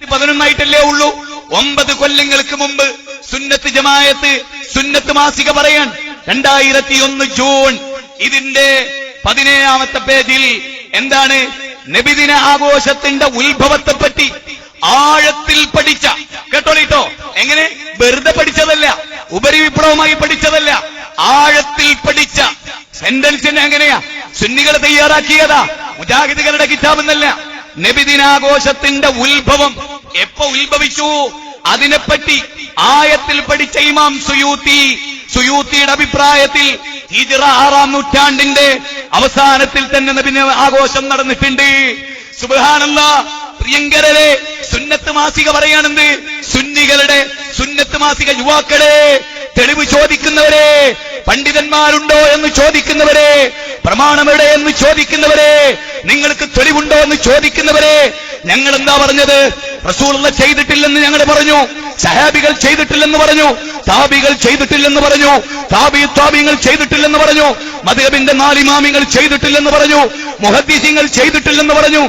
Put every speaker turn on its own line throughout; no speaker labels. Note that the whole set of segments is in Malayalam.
രണ്ടായിരത്തി പതിനൊന്നായിട്ടല്ലേ ഉള്ളൂ? ഒമ്പത് കൊല്ലങ്ങൾക്ക് മുമ്പ് സുന്നത്ത് ജമായത്ത് സുന്നത്ത് മാസിക പറയാൻ രണ്ടായിരത്തി ഒന്ന് ജൂൺ ഇതിന്റെ പതിനേഴാമത്തെ പേജിൽ എന്താണ്? നബിദിന ആഘോഷത്തിന്റെ ഉത്ഭവത്തെ പറ്റി ആഴത്തിൽ പഠിച്ച കേട്ടോളിട്ടോ? എങ്ങനെ? വെറുതെ പഠിച്ചതല്ല ഉപരിവിപ്ലവമായി പഠിച്ചതല്ല ആഴത്തിൽ പഠിച്ച സെന്റൻസിന് എങ്ങനെയാ? സുന്നികൾ തയ്യാറാക്കിയതാ മുജാഹിദുകളുടെ കിതാബ് എന്നല്ല നബിദിനാഘോഷത്തിന്റെ ഉത്ഭവം എപ്പോ ഉത്ഭവിച്ചു? അതിനെപ്പറ്റി ആയത്തിൽ പഠിച്ച ഇമാം സുയൂത്തി സുയൂത്തിയുടെ അഭിപ്രായത്തിൽ ഹിജറ ആറാം നൂറ്റാണ്ടിന്റെ അവസാനത്തിൽ തന്നെ നബിന് ആഘോഷം നടന്നിട്ടുണ്ട്. സുബാനല്ല പ്രിയങ്കരരെ സുന്നത്ത് മാസിക പറയാണെന്ത് സുന്നികളുടെ സുന്നത്ത് മാസിക യുവാക്കളെ തെളിവ് ചോദിക്കുന്നവരെ പണ്ഡിതന്മാരുണ്ടോ എന്ന് ചോദിക്കുന്നവരെ പ്രമാണമെവിടെ എന്ന് ചോദിക്കുന്നവരെ നിങ്ങൾക്ക് തെളിവുണ്ടോ എന്ന് ചോദിക്കുന്നവരെ ഞങ്ങൾ എന്താ പറഞ്ഞത്? റസൂലുള്ള ചെയ്തിട്ടില്ലെന്ന് ഞങ്ങൾ പറഞ്ഞു. സഹാബികൾ ചെയ്തിട്ടില്ലെന്ന് പറഞ്ഞു താബികൾ ചെയ്തിട്ടില്ലെന്ന് പറഞ്ഞു താബി താബിങ്ങൾ ചെയ്തിട്ടില്ലെന്ന് പറഞ്ഞു മധുബിന്റെ നാലിമാമിങ്ങൾ ചെയ്തിട്ടില്ലെന്ന് പറഞ്ഞു മുഹദ്ദീസിങ്ങൾ ചെയ്തിട്ടില്ലെന്ന് പറഞ്ഞു.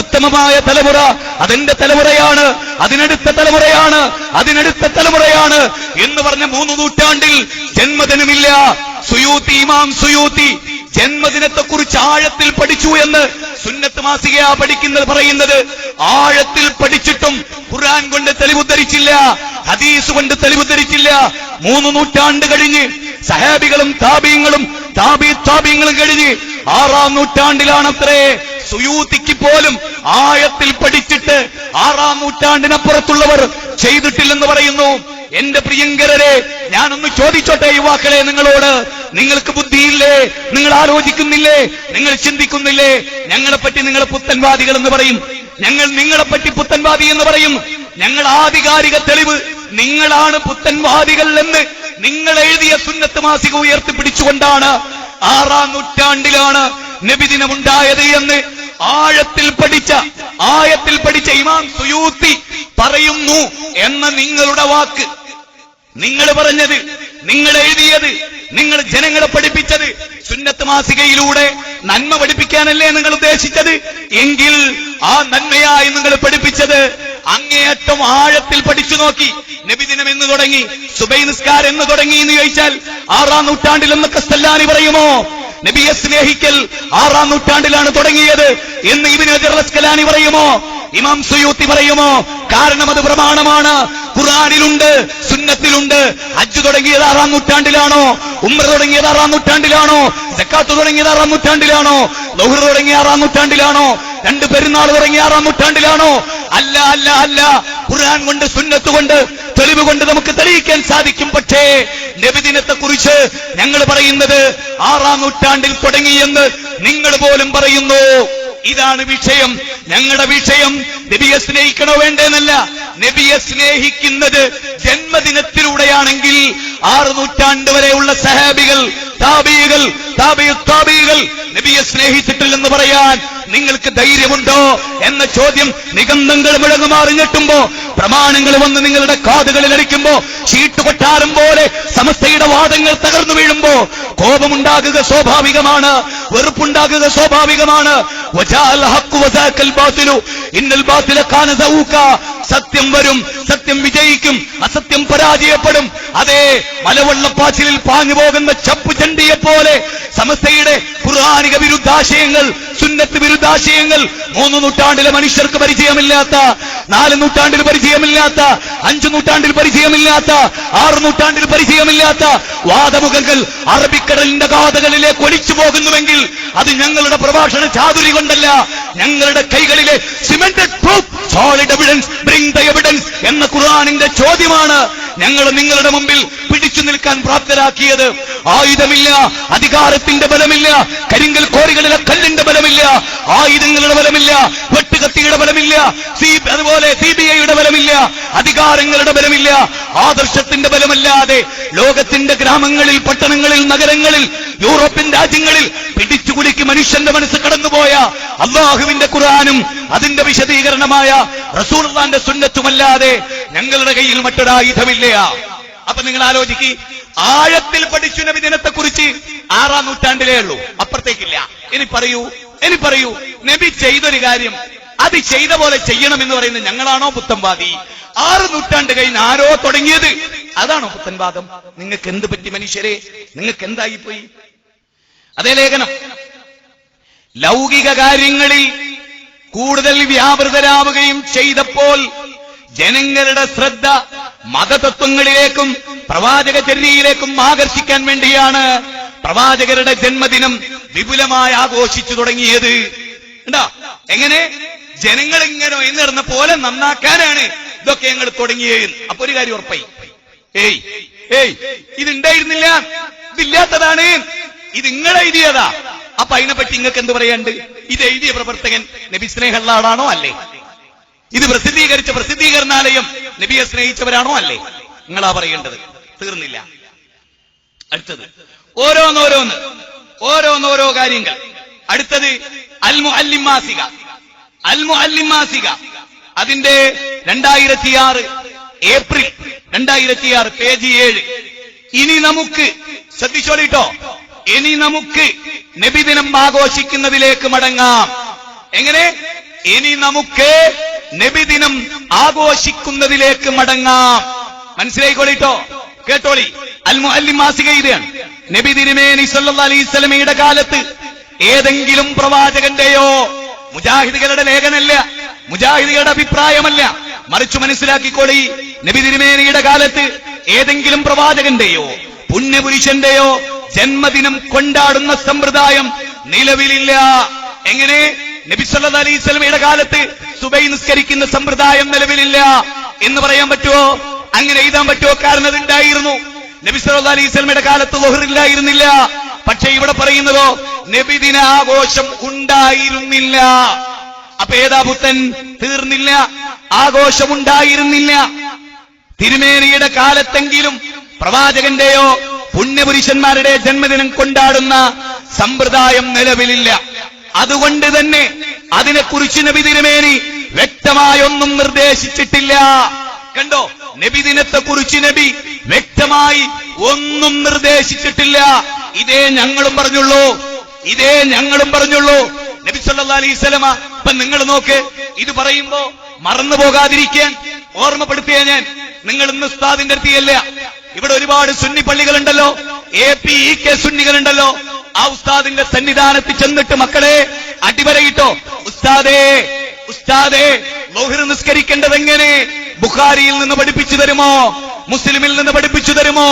ഉത്തമമായ തലമുറ അതിന്റെ തലമുറയാണ് അതിനടുത്ത തലമുറയാണ് അതിനടുത്ത തലമുറയാണ് എന്ന് പറഞ്ഞ മൂന്ന് നൂറ്റാണ്ടിൽ ജന്മദിനമില്ല. സുയൂത്തി ഇമാം സുയൂത്തി ജന്മദിനത്തെ കുറിച്ച് ആഴത്തിൽ പഠിച്ചു എന്ന് സുന്നത്ത് മാസികയാ പഠിക്കുന്നത് പറയുന്നത്. ആഴത്തിൽ പഠിച്ചിട്ടും ഖുർആൻ കൊണ്ട് തെളിവുദ്ധരിച്ചില്ല ഹദീസ് കൊണ്ട് തെളിവുദ്ധരിച്ചില്ല മൂന്ന് നൂറ്റാണ്ട് കഴിഞ്ഞ് സഹാബികളും താപീങ്ങളും താബി താബീങ്ങളും കഴിഞ്ഞ് ആറാം നൂറ്റാണ്ടിലാണത്രേ സുയൂതിക്ക് പോലും ആഴത്തിൽ പഠിച്ചിട്ട് ആറാം നൂറ്റാണ്ടിനപ്പുറത്തുള്ളവർ ചെയ്തിട്ടില്ലെന്ന് പറയുന്നു. എന്റെ പ്രിയങ്കരരെ ഞാനൊന്ന് ചോദിച്ചോട്ടെ യുവാക്കളെ നിങ്ങളോട്? നിങ്ങൾക്ക് ബുദ്ധിയില്ലേ? നിങ്ങൾ ആലോചിക്കുന്നില്ലേ? നിങ്ങൾ ചിന്തിക്കുന്നില്ലേ? ഞങ്ങളെപ്പറ്റി നിങ്ങൾ പുത്തൻവാദികൾ എന്ന് പറയും. ഞങ്ങൾ നിങ്ങളെപ്പറ്റി പുത്തൻവാദി എന്ന് പറയും. ഞങ്ങൾ ആധികാരിക തെളിവ്. നിങ്ങളാണ് പുത്തൻവാദികൾ എന്ന് നിങ്ങൾ എഴുതിയ സുന്നത്ത് മാസിക ഉയർത്തിപ്പിടിച്ചുകൊണ്ടാണ് ആറാം നൂറ്റാണ്ടിലാണ് നബിദിനമുണ്ടായത് എന്ന് ആഴത്തിൽ പഠിച്ച ആയത്തിൽ പഠിച്ച ഇമാം സുയൂത്തി പറയുന്നു എന്ന നിങ്ങളുടെ വാക്ക്. നിങ്ങൾ പറഞ്ഞത് നിങ്ങൾ എഴുതിയത് നിങ്ങൾ ജനങ്ങളെ പഠിപ്പിച്ചത് സുന്നത്ത് മാസികയിലൂടെ നന്മ പഠിപ്പിക്കാനല്ലേ നിങ്ങൾ ഉദ്ദേശിച്ചത്? എങ്കിൽ ആ നന്മയായി നിങ്ങൾ പഠിപ്പിച്ചത് അങ്ങേയറ്റം ആഴത്തിൽ പഠിച്ചു നോക്കി. നബിദിനം എന്ന് തുടങ്ങി സുബൈ നിസ്കാർ എന്ന് തുടങ്ങി എന്ന് ചോദിച്ചാൽ ആറാം നൂറ്റാണ്ടിൽ എന്നൊക്കെ സ്ഥലാനി പറയുമോ? നബിയെ സ്നേഹിക്കൽ ആറാം നൂറ്റാണ്ടിലാണ് തുടങ്ങിയത് എന്ന് ഇബിന് ജറസ്കലാനി പറയുമോ? ഇമാം സുയൂത്തി പറയുമോ? കാരണം അത് പ്രമാണമാണ്. ഖുറാനിലുണ്ട് സുന്നത്തിലുണ്ട്. ഹജ്ജ് തുടങ്ങിയത് ആറാം നൂറ്റാണ്ടിലാണോ? ഉമ്ര തുടങ്ങിയത് ആറാം നൂറ്റാണ്ടിലാണോ? സക്കാത്ത് തുടങ്ങിയത് ആറാം നൂറ്റാണ്ടിലാണോ? ലൗഹർ തുടങ്ങിയ ആറാം നൂറ്റാണ്ടിലാണോ? രണ്ട് പെരുന്നാൾ തുടങ്ങിയ ആറാം നൂറ്റാണ്ടിലാണോ? അല്ല അല്ല അല്ല. ഖുർആൻ കൊണ്ട് സുന്നത്ത് കൊണ്ട് തെളിവ് കൊണ്ട് നമുക്ക് തെളിയിക്കാൻ സാധിക്കും. പക്ഷേ നബിദിനത്തെ കുറിച്ച് ഞങ്ങൾ പറയുന്നത് ആറാം നൂറ്റാണ്ടിൽ തുടങ്ങിയെന്ന് നിങ്ങൾ പോലും പറയുന്നു. ഇതാണ് വിഷയം. ഞങ്ങളുടെ വിഷയം നബിയെ സ്നേഹിക്കണോ വേണ്ടെന്നല്ല. നബിയെ സ്നേഹിക്കുന്നത് ജന്മദിനത്തിലൂടെയാണെങ്കിൽ ആറ് നൂറ്റാണ്ട് വരെയുള്ള സഹാബികൾ താബീ താബികൾ നബിയെ സ്നേഹിച്ചിട്ടില്ലെന്ന് പറയാൻ നിങ്ങൾക്ക് ധൈര്യമുണ്ടോ എന്ന ചോദ്യം നിഗന്ധങ്ങൾ മുഴങ്ങുമാറി ഞെട്ടുമ്പോ പ്രമാണങ്ങൾ വന്ന് നിങ്ങളുടെ കാതുകളിൽ അടിക്കുമ്പോ ചീട്ട് കൊട്ടാരം പോലെ സമസ്തയുടെ വാദങ്ങൾ തകർന്നു വീഴുമ്പോ കോപമുണ്ടാകുക സ്വാഭാവികമാണ് വെറുപ്പുണ്ടാകുക സ്വാഭാവികമാണ്. ഇന്നൽ സത്യം വരും സത്യം വിജയിക്കും അസത്യം പരാജയപ്പെടും. അതേ മലവെള്ളപ്പാച്ചിലിൽ പാഞ്ഞു പോകുന്ന ചപ്പു ചണ്ടിയെ പോലെ സമസ്തയുടെ ഖുർആാനിക വിരുദ്ധാശയങ്ങൾ സുന്നത്ത് വിരുദ്ധാശയങ്ങൾ മൂന്ന് നൂറ്റാണ്ടിലെ മനുഷ്യർക്ക് പരിചയമില്ലാത്ത നാല് നൂറ്റാണ്ടിൽ പരിചയമില്ലാത്ത അഞ്ചു നൂറ്റാണ്ടിൽ പരിചയമില്ലാത്ത ആറ് നൂറ്റാണ്ടിൽ പരിചയമില്ലാത്ത വാദമുഖങ്ങൾ അറബിക്കടലിന്റെ ഗാഥകളിലേക്ക് ഒലിച്ചു പോകുന്നുവെങ്കിൽ അത് ഞങ്ങളുടെ പ്രഭാഷണ ചാതുരി കൊണ്ടല്ല ഞങ്ങളുടെ കൈകളിലെ cemented proof solid evidence bring the evidence എന്ന ഖുർആാനിന്റെ ചോദ്യമാണ് ഞങ്ങൾ നിങ്ങളുടെ മുമ്പിൽ പിടിച്ചു നിൽക്കാൻ പ്രാപ്തരാക്കിയത്. ആയുധമില്ല അധികാരത്തിന്റെ ബലമില്ല കരിങ്കൽ കോറികളിലെ കല്ലിന്റെ ബലമില്ല ആയുധങ്ങളുടെ ബലമില്ല വെട്ടുകത്തിയുടെ ബലമില്ല സി അതുപോലെ സി ബി ഐയുടെ ബലമില്ല അധികാരങ്ങളുടെ ബലമില്ല ആദർശത്തിന്റെ ബലമല്ലാതെ ലോകത്തിന്റെ ഗ്രാമങ്ങളിൽ പട്ടണങ്ങളിൽ നഗരങ്ങളിൽ യൂറോപ്യൻ രാജ്യങ്ങളിൽ പിടിച്ചുകുലുക്കി മനുഷ്യന്റെ മനസ്സ് കടന്നുപോയ അള്ളാഹുവിന്റെ ഖുർആാനും അതിന്റെ വിശദീകരണമായ റസൂർദാന്റെ സുന്നത്തുമല്ലാതെ ഞങ്ങളുടെ കയ്യിൽ മറ്റൊരായുധമില്ല അപ്പൊ നിങ്ങൾ ആലോചിക്ക് ആഴത്തിൽ പഠിച്ചു നബി ദിനത്തെ കുറിച്ച് ആറാം നൂറ്റാണ്ടിലേ ഉള്ളൂ അപ്പുറത്തേക്കില്ല. ഇനി പറയൂ ഇനി പറയൂ നബി ചെയ്തൊരു കാര്യം അത് ചെയ്ത പോലെ ചെയ്യണം എന്ന് പറയുന്നത് ഞങ്ങളാണോ പുത്തൻവാദി? ആറ് നൂറ്റാണ്ട് കഴിഞ്ഞ് ആരോ തുടങ്ങിയത്? അതാണോ പുത്തൻവാദം? നിങ്ങൾക്ക് എന്ത് പറ്റി മനുഷ്യരെ? നിങ്ങൾക്ക് എന്തായിപ്പോയി അതേ ലേഖനം. ലൗകിക കാര്യങ്ങളിൽ കൂടുതൽ വ്യാപൃതരാവുകയും ചെയ്തപ്പോൾ ജനങ്ങളുടെ ശ്രദ്ധ മതതത്വങ്ങളിലേക്കും പ്രവാചക ചര്യയിലേക്കും ആകർഷിക്കാൻ വേണ്ടിയാണ് പ്രവാചകരുടെ ജന്മദിനം വിപുലമായി ആഘോഷിച്ചു തുടങ്ങിയത്. എങ്ങനെ? ജനങ്ങൾ ഇങ്ങനെ എന്നിരുന്ന പോലെ നന്നാക്കാനാണ് ഇതൊക്കെ ഞങ്ങൾ തുടങ്ങിയത്. അപ്പൊ ഒരു കാര്യം ഉറപ്പായി. ഏയ് ഏയ് ഇതുണ്ടായിരുന്നില്ല ഇതില്ലാത്തതാണ്. ഇത് നിങ്ങൾ എഴുതിയതാ അപ്പൊ അതിനെപ്പറ്റി നിങ്ങൾക്ക് എന്ത് പറയാണ്ട് ഇത് എഴുതിയ പ്രവർത്തകൻ നബി സ്നേഹള്ളാടാണോ അല്ലേ? ഇത് പ്രസിദ്ധീകരിച്ച പ്രസിദ്ധീകരണാലയം നബിയെ സ്നേഹിച്ചവരാണോ അല്ലേ? നിങ്ങളാ പറയേണ്ടത്. തീർന്നില്ല. അടുത്തത്. ഓരോന്നോരോന്ന്. ഓരോന്നോരോ കാര്യങ്ങൾ. അടുത്തത് അൽമു അല്ലിമാസിക അൽമു അല്ലിമാസിക അതിന്റെ രണ്ടായിരത്തി ആറ് ഏപ്രിൽ രണ്ടായിരത്തി ആറ് പേജ് ഏഴ്. ഇനി നമുക്ക് ശ്രദ്ധിച്ചോളിട്ടോ? ഇനി നമുക്ക് നബിദിനം ആഘോഷിക്കുന്നതിലേക്ക് മടങ്ങാം. എങ്ങനെ? ഇനി നമുക്ക് നബിദിനം ആഘോഷിക്കുന്നതിലേക്ക് മടങ്ങാം. മനസ്സിലായിക്കോളിട്ടോ? കേട്ടോളി. അൽ മുഅല്ലിം മാസിക ഇതാണ്. നബി തിരുമേനി സല്ലല്ലാഹു അലൈഹി സ്വലമയുടെ കാലത്ത് ഏതെങ്കിലും പ്രവാചകന്റെയോ മുജാഹിദുകളുടെ ലേഖനല്ല മുജാഹിദികളുടെ അഭിപ്രായമല്ല. മറിച്ചു മനസ്സിലാക്കിക്കോളി. നബി തിരുമേനിയുടെ കാലത്ത് ഏതെങ്കിലും പ്രവാചകന്റെയോ പുണ്യപുരുഷന്റെയോ ജന്മദിനം കൊണ്ടാടുന്ന സമ്പ്രദായം നിലവിലില്ല. എങ്ങനെ? നബി സല്ലല്ലാഹു അലൈഹി സ്വലമയുടെ കാലത്ത് സുബൈ നിസ്കരിക്കുന്ന സമ്പ്രദായം നിലവിലില്ല. എന്ന് പറയാൻ പറ്റുമോ? അങ്ങനെ എഴുതാൻ പറ്റുമോ? കാരണം അതുണ്ടായിരുന്നു. നബി സല്ലല്ലാഹു അലൈഹി സ്വലമയുടെ കാലത്ത് ലോഹറില്ലായിരുന്നില്ല. പക്ഷെ ഇവിടെ പറയുന്നതോ നബിദിന ആഘോഷം ഉണ്ടായിരുന്നില്ല. അപ്പൊ ഏതാ പുത്തൻ? തീർന്നില്ല. ആഘോഷമുണ്ടായിരുന്നില്ല. തിരുമേനിയുടെ കാലത്തെങ്കിലും പ്രവാചകന്റെയോ പുണ്യപുരുഷന്മാരുടെ ജന്മദിനം കൊണ്ടാടുന്ന സമ്പ്രദായം നിലവിലില്ല. അതുകൊണ്ട് തന്നെ അതിനെക്കുറിച്ച് നബി തിരുമേനി വ്യക്തമായൊന്നും നിർദ്ദേശിച്ചിട്ടില്ല. കണ്ടോ? നബിദിനത്തെ കുറിച്ച് നബി വ്യക്തമായി ഒന്നും നിർദ്ദേശിച്ചിട്ടില്ല. ഇതേ ഞങ്ങളും പറഞ്ഞുള്ളൂ. ഇതേ ഞങ്ങളും പറഞ്ഞുള്ളൂ. നബി സല്ലാ അലൈസലമ ഇപ്പൊ നിങ്ങൾ നോക്ക് ഇത് പറയുമ്പോ മറന്നു പോകാതിരിക്കാൻ ഓർമ്മപ്പെടുത്തിയ ഞാൻ നിങ്ങൾ ഇന്ന് ഉസ്താദിന്റെ അടുത്തിയല്ല ഇവിടെ ഒരുപാട് സുന്നി പള്ളികളുണ്ടല്ലോ. എ പി ഇ കെ സുന്നികളുണ്ടല്ലോ. ആ ഉസ്താദിന്റെ സന്നിധാനത്തിൽ ചെന്നിട്ട് മക്കളെ അടിവരയിട്ടോ? ഉസ്താദേ ഉസ്താദേ ലോഹിർ നിസ്കരിക്കേണ്ടത് എങ്ങനെ? ബുഖാരിയിൽ നിന്ന് പഠിപ്പിച്ചു തരുമോ? മുസ്ലിമിൽ നിന്ന് പഠിപ്പിച്ചു തരുമോ?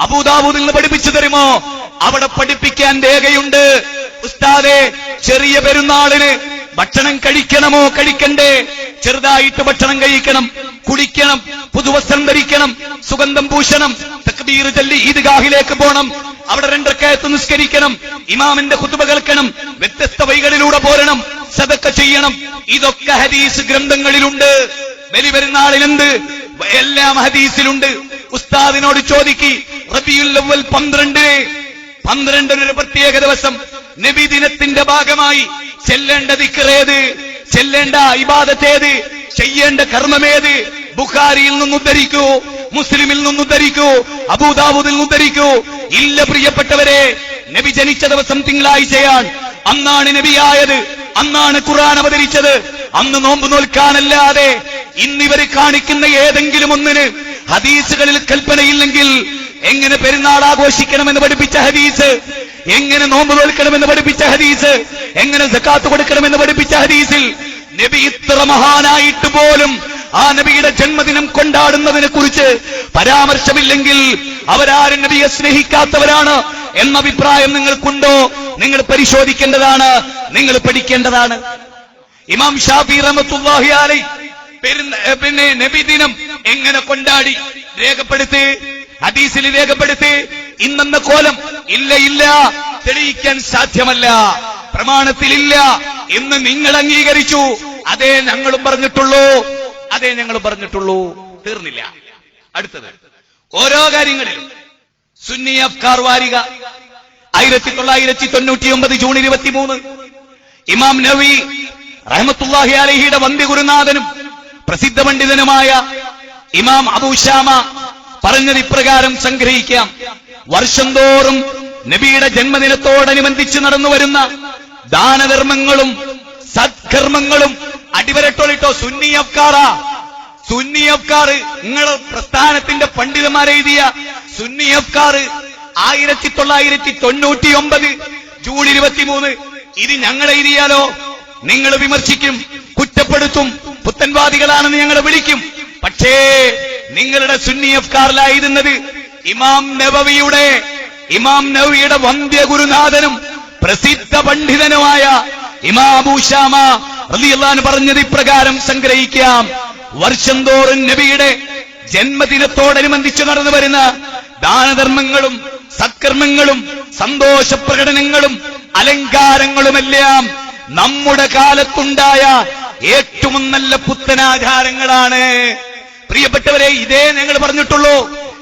അബൂദാബൂദിൽ നിന്ന് പഠിപ്പിച്ചു തരുമോ? അവിടെ പഠിപ്പിക്കാൻ രേഖയുണ്ട്. ഉസ്താദേ ചെറിയ പെരുന്നാളിന് ഭക്ഷണം കഴിക്കണമോ? കഴിക്കണ്ടേ? ചെറുതായിട്ട് ഭക്ഷണം കഴിക്കണം. കുടിക്കണം പുതുവസ്ത്രം ധരിക്കണം സുഗന്ധം പൂശണം തക്ബീർ ചൊല്ലി ഈദ്ഗാഹിലേക്ക് പോകണം അവിടെ രണ്ടരക്കയത്ത് നിസ്കരിക്കണം ഇമാമിന്റെ കുത്തുബ കേൾക്കണം വ്യത്യസ്ത വൈകളിലൂടെ പോരണം സദക്ക ചെയ്യണം. ഇതൊക്കെ ഹദീസ് ഗ്രന്ഥങ്ങളിലുണ്ട്. ബലി പെരുന്നാളിലുണ്ട് എല്ലാം ഹദീസിലുണ്ട്. ഉസ്താദിനോട് ചോദിക്കി റബിയുൽ അവ്വൽ പന്ത്രണ്ടിന് പന്ത്രണ്ടിനൊരു പ്രത്യേക ദിവസം നബി ദിനത്തിന്റെ ഭാഗമായി ചെല്ലേണ്ട ദിക്കറേത് ചെല്ലേണ്ട ഇബാദത്തേത് ചെയ്യേണ്ട കർമ്മമേത്? ബുഖാരിയിൽ നിന്ന് ഉദ്ധരിക്കൂ മുസ്ലിമിൽ നിന്ന് ഉദ്ധരിക്കൂ അബൂദാബുദിൽ നിന്ന് ഉദ്ധരിക്കൂ. ഇല്ല പ്രിയപ്പെട്ടവരെ നബി ജനിച്ച ദിവസം തിങ്കളാഴ്ചയാണ്. അന്നാണ് നബിയായത്. അന്നാണ് ഖുർആൻ അവതരിച്ചത്. അന്ന് നോമ്പ് നോൽക്കാനല്ലാതെ ഇന്നിവർ കാണിക്കുന്ന ഏതെങ്കിലും ഒന്നിന് ഹദീസുകളിൽ കൽപ്പനയില്ലെങ്കിൽ എങ്ങനെ പെരുന്നാൾ ആഘോഷിക്കണമെന്ന് പഠിപ്പിച്ച ഹദീസ്? എങ്ങനെ നോമ്പ് നോൽക്കണമെന്ന് പഠിപ്പിച്ച ഹദീസ്? എങ്ങനെ സക്കാത്ത് കൊടുക്കണമെന്ന് പഠിപ്പിച്ച ഹദീസിൽ നബി ഇത്ര മഹാനായിട്ട് പോലും ആ നബിയുടെ ജന്മദിനം കൊണ്ടാടുന്നതിനെ കുറിച്ച് പരാമർശമില്ലെങ്കിൽ അവരാരും നബിയെ സ്നേഹിക്കാത്തവരാണ് എന്ന അഭിപ്രായം നിങ്ങൾക്കുണ്ടോ? നിങ്ങൾ പരിശോധിക്കേണ്ടതാണ്. നിങ്ങൾ പഠിക്കേണ്ടതാണ്. ഇമാം ഷാഫി റഹ്മത്തുള്ളാഹി അലൈ പിന്നെ നബിദിനം എങ്ങനെ കൊണ്ടാടി? രേഖപ്പെടുത്തി ഹദീസിൽ രേഖപ്പെടുത്തി. ഇന്നെന്ന കോലം ഇല്ല ഇല്ല. തെളിയിക്കാൻ സാധ്യമല്ല. പ്രമാണത്തിലില്ല. എന്ന് നിങ്ങൾ അംഗീകരിച്ചു. അതേ ഞങ്ങളും പറഞ്ഞിട്ടുള്ളൂ. അതേ ഞങ്ങൾ പറഞ്ഞിട്ടുള്ളൂ. തീർന്നില്ല. അടുത്തത്. ഓരോ കാര്യങ്ങളിലും സുന്നി അഫ്കാർ വാരിക. ആയിരത്തി തൊള്ളായിരത്തി തൊണ്ണൂറ്റി ഒമ്പത് ജൂൺ ഇരുപത്തിമൂന്ന്. ഇമാം നവി റഹമത്തുല്ലാഹി അലഹിയുടെ വന്ദി ഗുരുനാഥനും പ്രസിദ്ധ പണ്ഡിതനുമായ ഇമാം അബൂഷാമ പറഞ്ഞത് ഇപ്രകാരം സംഗ്രഹിക്കാം. വർഷം തോറും നബിയുടെ ജന്മദിനത്തോടനുബന്ധിച്ച് നടന്നു വരുന്ന ദാനധർമ്മങ്ങളും സത്കർമ്മങ്ങളും അടിവരട്ടോളിട്ടോ സുന്നി അഫ്കാറാ. സുന്നി അഫ്കാർ നിങ്ങളെ പ്രസ്ഥാനത്തിന്റെ പണ്ഡിതന്മാരെഴുതിയ സുന്നി അഫ്കാർ ആയിരത്തി തൊള്ളായിരത്തി തൊണ്ണൂറ്റി ഒമ്പത് ജൂൺ ഇരുപത്തിമൂന്ന്. ഇത് ഞങ്ങൾ എഴുതിയാലോ? നിങ്ങൾ വിമർശിക്കും കുറ്റപ്പെടുത്തും പുത്തൻവാദികളാണെന്ന് ഞങ്ങൾ വിളിക്കും. പക്ഷേ നിങ്ങളുടെ സുന്നി അഫ്കാറിലായിരുന്നത് ഇമാം നബവിയുടെ ഇമാം നബിയുടെ വന്ധ്യ ഗുരുനാഥനും പ്രസിദ്ധ പണ്ഡിതനുമായ ഇമാബൂഷാമ റലിയല്ലാൻ പറഞ്ഞത് ഇപ്രകാരം സംഗ്രഹിക്കാം. വർഷം തോറും നബിയുടെ ജന്മദിനത്തോടനുബന്ധിച്ച് നടന്നു വരുന്ന ദാനധർമ്മങ്ങളും സത്കർമ്മങ്ങളും സന്തോഷ പ്രകടനങ്ങളും അലങ്കാരങ്ങളുമെല്ലാം നമ്മുടെ കാലത്തുണ്ടായ ഏറ്റവും നല്ല പുത്തനാചാരങ്ങളാണ് പ്രിയപ്പെട്ടവരെ ഇതേ ഞങ്ങൾ പറഞ്ഞിട്ടുള്ളൂ.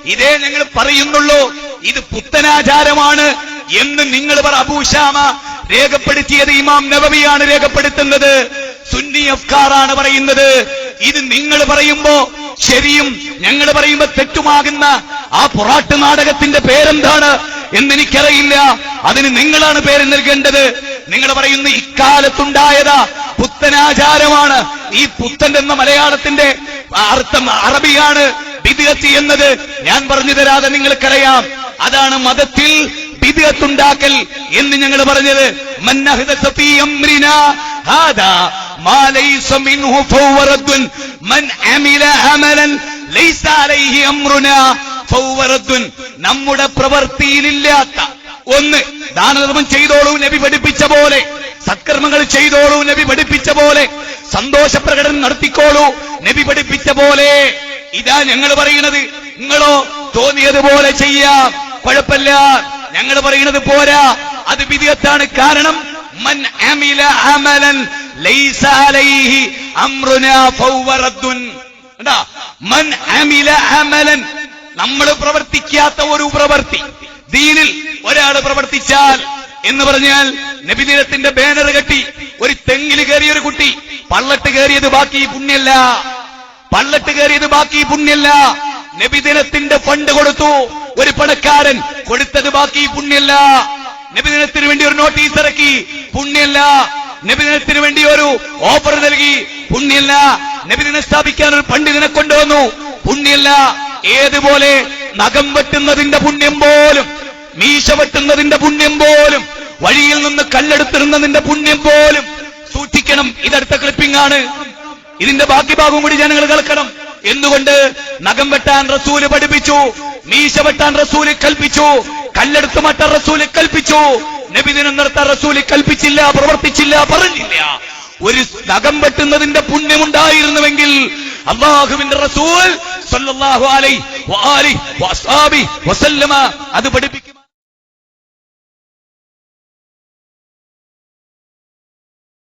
ഇതേ ഞങ്ങൾ പറയുന്നുള്ളൂ. ഇത് പുത്തനാചാരമാണ് എന്ന് നിങ്ങൾ പറ അബൂഷാമ രേഖപ്പെടുത്തിയത് ഇമാം നബവിയാണ് രേഖപ്പെടുത്തുന്നത്. സുന്നി അഫ്കാറാണ് പറയുന്നത്. ഇത് നിങ്ങൾ പറയുമ്പോ ശരിയും ഞങ്ങൾ പറയുമ്പോ തെറ്റുമാകുന്ന ആ പൊറാട്ട് നാടകത്തിന്റെ പേരെന്താണ് എന്നെനിക്കറിയില്ല. അതിന് നിങ്ങളാണ് പേര് നൽകേണ്ടത്. നിങ്ങൾ പറയുന്ന ഇക്കാലത്തുണ്ടായതാ പുത്തനാചാരമാണ് ഈ പുത്തൻ എന്ന മലയാളത്തിന്റെ അർത്ഥം അറബിയാണ്. വിദ്യത്തി എന്നത് ഞാൻ പറഞ്ഞു തരാതെ നിങ്ങൾക്കറിയാം. അതാണ് മതത്തിൽ ബിദിയത്തുണ്ടാക്കൽ എന്ന് ഞങ്ങൾ പറഞ്ഞത്. നമ്മുടെ പ്രവൃത്തിയിലില്ലാത്ത ഒന്ന് ദാനധർമ്മം ചെയ്തോളൂ നബി പഠിപ്പിച്ച പോലെ സത്കർമ്മങ്ങൾ ചെയ്തോളൂ നബി പഠിപ്പിച്ച പോലെ സന്തോഷ പ്രകടനം നടത്തിക്കോളൂ നബി പഠിപ്പിച്ച പോലെ. ഇതാ ഞങ്ങൾ പറയുന്നത്. നിങ്ങളോ തോന്നിയതുപോലെ ചെയ്യാം. കുഴപ്പമില്ല. ഞങ്ങൾ പറയുന്നത് പോരാ. അത് വിധിയത്താണ് കാരണം. മൻ അമില അമലൻ ലൈസ അലൈഹി അംറുനാ ഫൗവ റദ്ദുൻ. മൻ അമില അമലൻ. നമ്മൾ പ്രവർത്തിക്കാത്ത ഒരു പ്രവൃത്തി ദീനിൽ ഒരാൾ പ്രവർത്തിച്ചാൽ എന്ന് പറഞ്ഞാൽ നബിദിനത്തിന്റെ ബാനർ കെട്ടി ഒരു തെങ്ങിൽ കയറിയ ഒരു കുട്ടി. പള്ളട്ട് കയറിയത് ബാക്കി പുണ്യല്ല. പള്ളട്ട് കയറിയത് ബാക്കി പുണ്യല്ല. നബിദിനത്തിന്റെ ഫണ്ട് കൊടുത്തു. ഒരു പണക്കാരൻ കൊടുത്തത് ബാക്കി പുണ്യല്ല. നബിദിനത്തിന് വേണ്ടി ഒരു നോട്ടീസ് ഇറക്കി. പുണ്യല്ല. നബിദിനത്തിന് വേണ്ടി ഒരു ഓഫർ നൽകി. പുണ്യല്ല. നബിദിനം സ്ഥാപിക്കാൻ ഒരു പണ്ഡിതനെ കൊണ്ടുവന്നു. പുണ്യല്ല. ഏതുപോലെ നഖം വെട്ടുന്നതിന്റെ പുണ്യം പോലും മീശ വെട്ടുന്നതിന്റെ പുണ്യം പോലും വഴിയിൽ നിന്ന് കല്ലെടുത്തിരുന്നതിന്റെ പുണ്യം പോലും സൂക്ഷിക്കണം. ഇതടുത്ത ക്ലിപ്പിംഗ് ആണ്. ഇതിന്റെ ബാക്കി ഭാഗം കൂടി ജനങ്ങൾ കേൾക്കണം. എന്തുകൊണ്ട് നഖം വെട്ടാൻ റസൂൽ പഠിപ്പിച്ചു മീശ വെട്ടാൻ റസൂൽ കൽപ്പിച്ചു കല്ലെടുത്ത് മട്ട റസൂൽ കൽപ്പിച്ചു നബിദിനം നടത്താൻ റസൂൽ കൽപ്പിച്ചില്ല പ്രവർത്തിച്ചില്ല പറഞ്ഞില്ല. ഒരു നഖം വെട്ടുന്നതിന്റെ പുണ്യമുണ്ടായിരുന്നുവെങ്കിൽ അള്ളാഹുവിന്റെ റസൂൽ സല്ലല്ലാഹു അലൈഹി വസല്ലമ അത് പഠിപ്പിക്കും.